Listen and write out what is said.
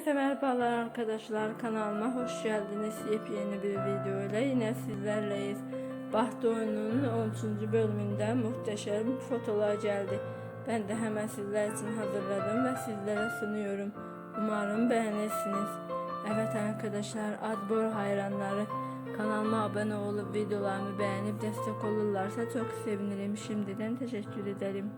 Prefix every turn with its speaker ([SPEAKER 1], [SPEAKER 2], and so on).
[SPEAKER 1] Herkese merhabalar arkadaşlar kanalıma hoş geldiniz. Yepyeni bir video ile yine sizlerleyiz. Baht oyununun 13. bölümünde muhteşem fotolar geldi. Ben de hemen sizler için hazırladım ve sizlere sunuyorum. Umarım beğenirsiniz. Evet arkadaşlar Adbor hayranları kanalıma abone olup videolarımı beğenip destek olurlarsa çok sevinirim. Şimdiden teşekkür ederim.